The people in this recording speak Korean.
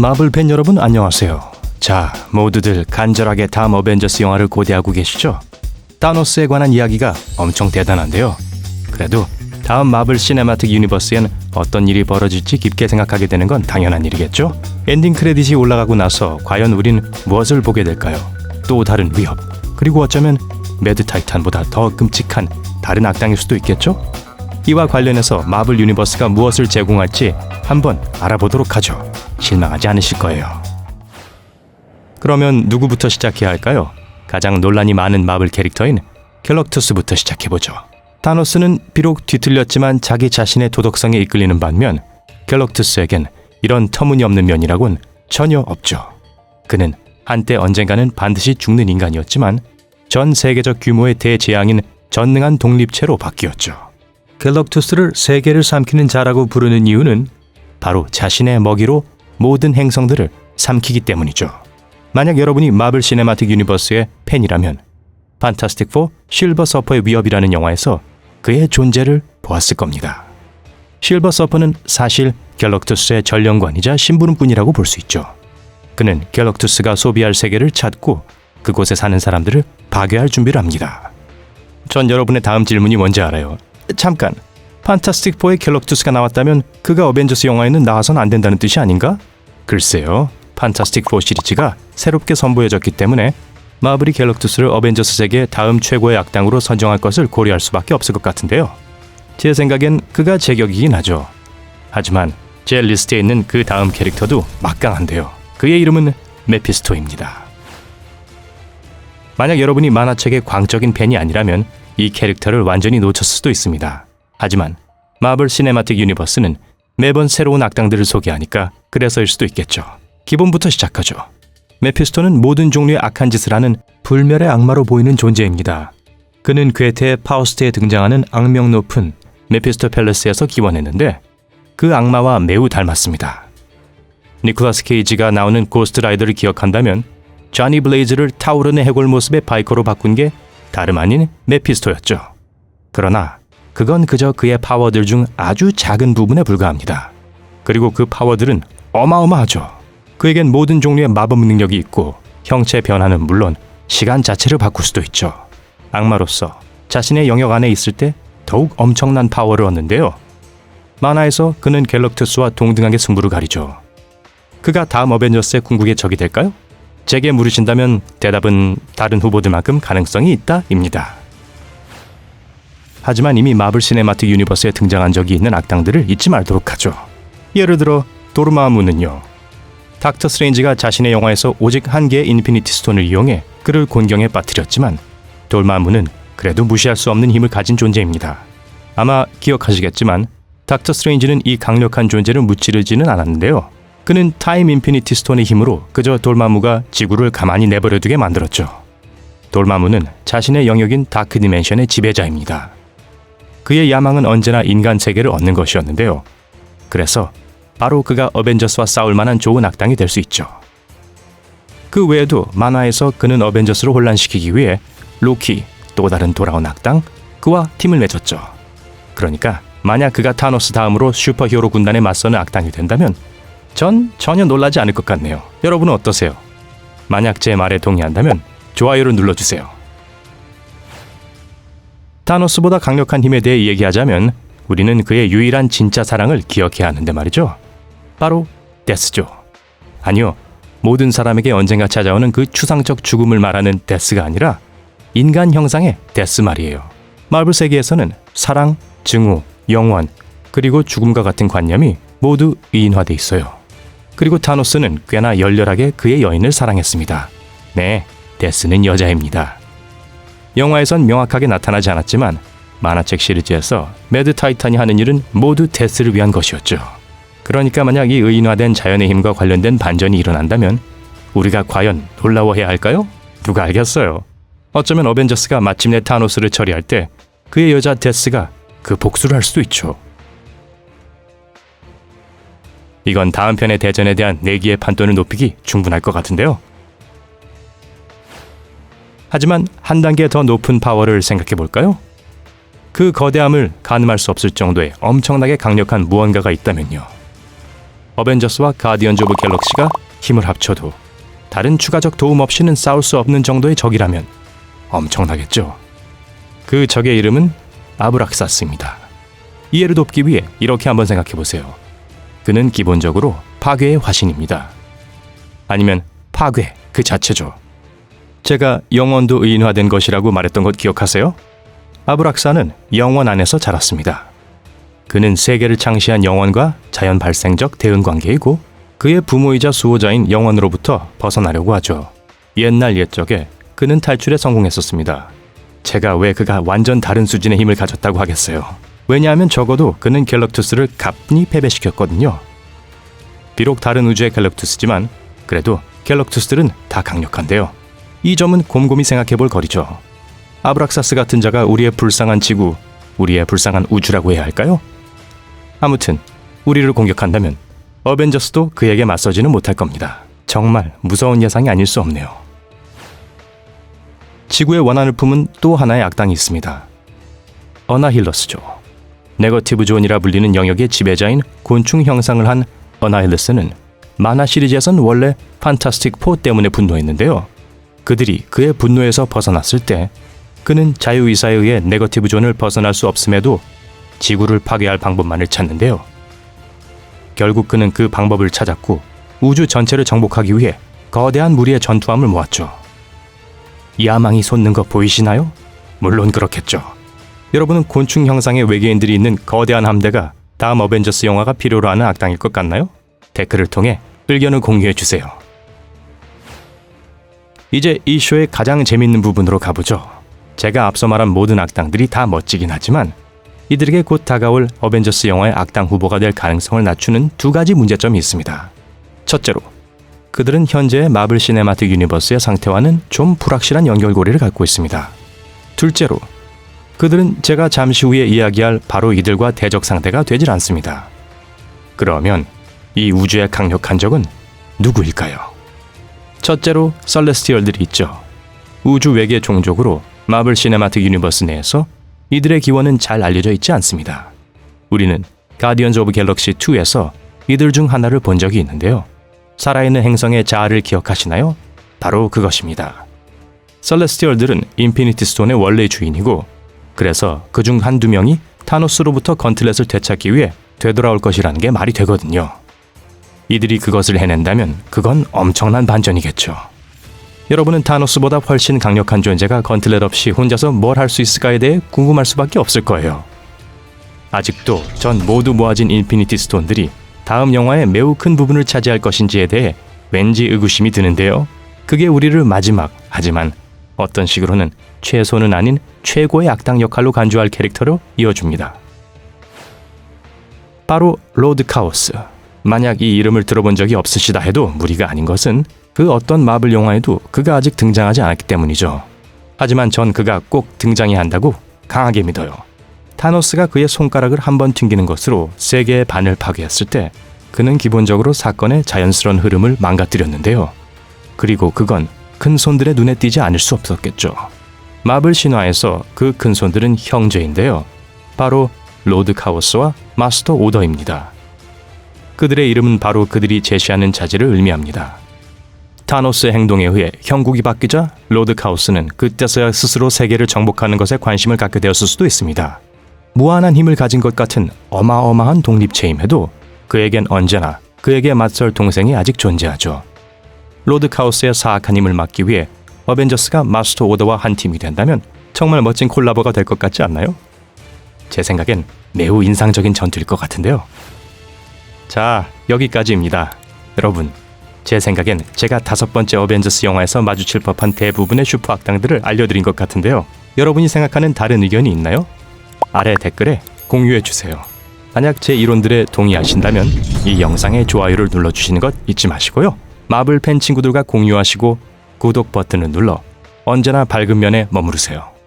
마블 팬 여러분 안녕하세요. 자, 모두들 간절하게 다음 어벤져스 영화를 고대하고 계시죠? 타노스에 관한 이야기가 엄청 대단한데요. 그래도 다음 마블 시네마틱 유니버스엔 어떤 일이 벌어질지 깊게 생각하게 되는 건 당연한 일이겠죠? 엔딩 크레딧이 올라가고 나서 과연 우린 무엇을 보게 될까요? 또 다른 위협, 그리고 어쩌면 매드 타이탄보다 더 끔찍한 다른 악당일 수도 있겠죠? 이와 관련해서 마블 유니버스가 무엇을 제공할지 한번 알아보도록 하죠. 실망하지 않으실 거예요. 그러면 누구부터 시작해야 할까요? 가장 논란이 많은 마블 캐릭터인 갤럭투스부터 시작해보죠. 타노스는 비록 뒤틀렸지만 자기 자신의 도덕성에 이끌리는 반면 갤럭투스에겐 이런 터무니없는 면이라곤 전혀 없죠. 그는 한때 언젠가는 반드시 죽는 인간이었지만 전 세계적 규모의 대재앙인 전능한 독립체로 바뀌었죠. 갤럭투스를 세계를 삼키는 자라고 부르는 이유는 바로 자신의 먹이로 모든 행성들을 삼키기 때문이죠. 만약 여러분이 마블 시네마틱 유니버스의 팬이라면 판타스틱 4 실버 서퍼의 위협이라는 영화에서 그의 존재를 보았을 겁니다. 실버 서퍼는 사실 갤럭투스의 전령관이자 심부름꾼이라고 볼 수 있죠. 그는 갤럭투스가 소비할 세계를 찾고 그곳에 사는 사람들을 파괴할 준비를 합니다. 전 여러분의 다음 질문이 뭔지 알아요. 잠깐. 판타스틱 4의 갤럭투스가 나왔다면 그가 어벤져스 영화에는 나와선 안 된다는 뜻이 아닌가? 글쎄요. 판타스틱 4 시리즈가 새롭게 선보여졌기 때문에 마블이 갤럭투스를 어벤져스 세계 다음 최고의 악당으로 선정할 것을 고려할 수밖에 없을 것 같은데요. 제 생각엔 그가 제격이긴 하죠. 하지만 제 리스트에 있는 그 다음 캐릭터도 막강한데요. 그의 이름은 메피스토입니다. 만약 여러분이 만화책의 광적인 팬이 아니라면 이 캐릭터를 완전히 놓쳤을 수도 있습니다. 하지만 마블 시네마틱 유니버스는 매번 새로운 악당들을 소개하니까 그래서일 수도 있겠죠. 기본부터 시작하죠. 메피스토는 모든 종류의 악한 짓을 하는 불멸의 악마로 보이는 존재입니다. 그는 괴테 파우스트에 등장하는 악명 높은 메피스토 팰레스에서 기원했는데 그 악마와 매우 닮았습니다. 니콜라스 케이지가 나오는 고스트 라이더를 기억한다면 쟈니 블레이즈를 타오르는 해골 모습의 바이커로 바꾼 게 다름 아닌 메피스토였죠. 그러나 그건 그저 그의 파워들 중 아주 작은 부분에 불과합니다. 그리고 그 파워들은 어마어마하죠. 그에겐 모든 종류의 마법 능력이 있고 형체 변화는 물론 시간 자체를 바꿀 수도 있죠. 악마로서 자신의 영역 안에 있을 때 더욱 엄청난 파워를 얻는데요. 만화에서 그는 갤럭투스와 동등하게 승부를 가리죠. 그가 다음 어벤져스의 궁극의 적이 될까요? 제게 물으신다면 대답은 다른 후보들만큼 가능성이 있다입니다. 하지만 이미 마블 시네마틱 유니버스에 등장한 적이 있는 악당들을 잊지 말도록 하죠. 예를 들어 도르마무는요. 닥터 스트레인지가 자신의 영화에서 오직 한 개의 인피니티 스톤을 이용해 그를 곤경에 빠뜨렸지만 돌마무는 그래도 무시할 수 없는 힘을 가진 존재입니다. 아마 기억하시겠지만 닥터 스트레인지는 이 강력한 존재를 무찌르지는 않았는데요. 그는 타임 인피니티 스톤의 힘으로 그저 돌마무가 지구를 가만히 내버려두게 만들었죠. 돌마무는 자신의 영역인 다크 디멘션의 지배자입니다. 그의 야망은 언제나 인간 세계를 얻는 것이었는데요. 그래서 바로 그가 어벤져스와 싸울 만한 좋은 악당이 될 수 있죠. 그 외에도 만화에서 그는 어벤져스를 혼란시키기 위해 로키, 또 다른 돌아온 악당, 그와 팀을 맺었죠. 그러니까 만약 그가 타노스 다음으로 슈퍼히어로 군단에 맞서는 악당이 된다면 전 전혀 놀라지 않을 것 같네요. 여러분은 어떠세요? 만약 제 말에 동의한다면 좋아요를 눌러주세요. 타노스보다 강력한 힘에 대해 얘기하자면 우리는 그의 유일한 진짜 사랑을 기억해야 하는데 말이죠. 바로 데스죠. 아니요. 모든 사람에게 언젠가 찾아오는 그 추상적 죽음을 말하는 데스가 아니라 인간 형상의 데스 말이에요. 마블 세계에서는 사랑, 증오, 영원, 그리고 죽음과 같은 관념이 모두 의인화돼 있어요. 그리고 타노스는 꽤나 열렬하게 그의 여인을 사랑했습니다. 네, 데스는 여자입니다. 영화에선 명확하게 나타나지 않았지만 만화책 시리즈에서 매드 타이탄이 하는 일은 모두 데스를 위한 것이었죠. 그러니까 만약 이 의인화된 자연의 힘과 관련된 반전이 일어난다면 우리가 과연 놀라워해야 할까요? 누가 알겠어요. 어쩌면 어벤져스가 마침내 타노스를 처리할 때 그의 여자 데스가 그 복수를 할 수도 있죠. 이건 다음 편의 대전에 대한 내기의 판돈을 높이기 충분할 것 같은데요. 하지만 한 단계 더 높은 파워를 생각해 볼까요? 그 거대함을 가늠할 수 없을 정도의 엄청나게 강력한 무언가가 있다면요. 어벤져스와 가디언즈 오브 갤럭시가 힘을 합쳐도 다른 추가적 도움 없이는 싸울 수 없는 정도의 적이라면 엄청나겠죠. 그 적의 이름은 아브락사스입니다. 이해를 돕기 위해 이렇게 한번 생각해 보세요. 그는 기본적으로 파괴의 화신입니다. 아니면 파괴 그 자체죠. 제가 영원도 의인화된 것이라고 말했던 것 기억하세요? 아브락사는 영원 안에서 자랐습니다. 그는 세계를 창시한 영원과 자연 발생적 대응 관계이고 그의 부모이자 수호자인 영원으로부터 벗어나려고 하죠. 옛날 옛적에 그는 탈출에 성공했었습니다. 제가 왜 그가 완전 다른 수준의 힘을 가졌다고 하겠어요. 왜냐하면 적어도 그는 갤럭투스를 가뿐히 패배시켰거든요. 비록 다른 우주의 갤럭투스지만 그래도 갤럭투스들은 다 강력한데요. 이 점은 곰곰이 생각해 볼 거리죠. 아브락사스 같은 자가 우리의 불쌍한 지구, 우리의 불쌍한 우주라고 해야 할까요? 아무튼 우리를 공격한다면 어벤져스도 그에게 맞서지는 못할 겁니다. 정말 무서운 예상이 아닐 수 없네요. 지구의 원한을 품은 또 하나의 악당이 있습니다. 어나힐러스죠. 네거티브 존이라 불리는 영역의 지배자인 곤충 형상을 한 어나힐러스는 만화 시리즈에선 원래 판타스틱 4 때문에 분노했는데요. 그들이 그의 분노에서 벗어났을 때 그는 자유의사에 의해 네거티브 존을 벗어날 수 없음에도 지구를 파괴할 방법만을 찾는데요. 결국 그는 그 방법을 찾았고 우주 전체를 정복하기 위해 거대한 무리의 전투함을 모았죠. 야망이 솟는 거 보이시나요? 물론 그렇겠죠. 여러분은 곤충 형상의 외계인들이 있는 거대한 함대가 다음 어벤져스 영화가 필요로 하는 악당일 것 같나요? 댓글을 통해 의견을 공유해 주세요. 이제 이 쇼의 가장 재밌는 부분으로 가보죠. 제가 앞서 말한 모든 악당들이 다 멋지긴 하지만 이들에게 곧 다가올 어벤져스 영화의 악당 후보가 될 가능성을 낮추는 두 가지 문제점이 있습니다. 첫째로, 그들은 현재의 마블 시네마틱 유니버스의 상태와는 좀 불확실한 연결고리를 갖고 있습니다. 둘째로, 그들은 제가 잠시 후에 이야기할 바로 이들과 대적 상대가 되질 않습니다. 그러면 이 우주의 강력한 적은 누구일까요? 첫째로 썰레스티얼들이 있죠. 우주 외계 종족으로 마블 시네마틱 유니버스 내에서 이들의 기원은 잘 알려져 있지 않습니다. 우리는 가디언즈 오브 갤럭시 2에서 이들 중 하나를 본 적이 있는데요. 살아있는 행성의 자아를 기억하시나요? 바로 그것입니다. 썰레스티얼들은 인피니티 스톤의 원래 주인이고 그래서 그중 한두 명이 타노스로부터 건틀렛을 되찾기 위해 되돌아올 것이라는 게 말이 되거든요. 이들이 그것을 해낸다면 그건 엄청난 반전이겠죠. 여러분은 타노스보다 훨씬 강력한 존재가 건틀렛 없이 혼자서 뭘 할 수 있을까에 대해 궁금할 수밖에 없을 거예요. 아직도 전 모두 모아진 인피니티 스톤들이 다음 영화의 매우 큰 부분을 차지할 것인지에 대해 왠지 의구심이 드는데요. 그게 우리를 마지막, 하지만 어떤 식으로는 최소는 아닌 최고의 악당 역할로 간주할 캐릭터로 이어줍니다. 바로 로드 카오스. 만약 이 이름을 들어본 적이 없으시다 해도 무리가 아닌 것은 그 어떤 마블 영화에도 그가 아직 등장하지 않았기 때문이죠. 하지만 전 그가 꼭 등장해야 한다고 강하게 믿어요. 타노스가 그의 손가락을 한 번 튕기는 것으로 세계의 반을 파괴했을 때 그는 기본적으로 사건의 자연스러운 흐름을 망가뜨렸는데요. 그리고 그건 큰 손들의 눈에 띄지 않을 수 없었겠죠. 마블 신화에서 그 큰 손들은 형제인데요. 바로 로드 카오스와 마스터 오더입니다. 그들의 이름은 바로 그들이 제시하는 자질을 의미합니다. 타노스의 행동에 의해 형국이 바뀌자 로드 카오스는 그때서야 스스로 세계를 정복하는 것에 관심을 갖게 되었을 수도 있습니다. 무한한 힘을 가진 것 같은 어마어마한 독립체임에도 그에겐 언제나 그에게 맞설 동생이 아직 존재하죠. 로드 카오스의 사악한 힘을 막기 위해 어벤져스가 마스터 오더와 한 팀이 된다면 정말 멋진 콜라보가 될 것 같지 않나요? 제 생각엔 매우 인상적인 전투일 것 같은데요. 자, 여기까지입니다. 여러분, 제 생각엔 제가 다섯 번째 어벤져스 영화에서 마주칠 법한 대부분의 슈퍼 악당들을 알려드린 것 같은데요. 여러분이 생각하는 다른 의견이 있나요? 아래 댓글에 공유해 주세요. 만약 제 이론들에 동의하신다면 이 영상에 좋아요를 눌러주시는 것 잊지 마시고요. 마블 팬 친구들과 공유하시고 구독 버튼을 눌러 언제나 밝은 면에 머무르세요.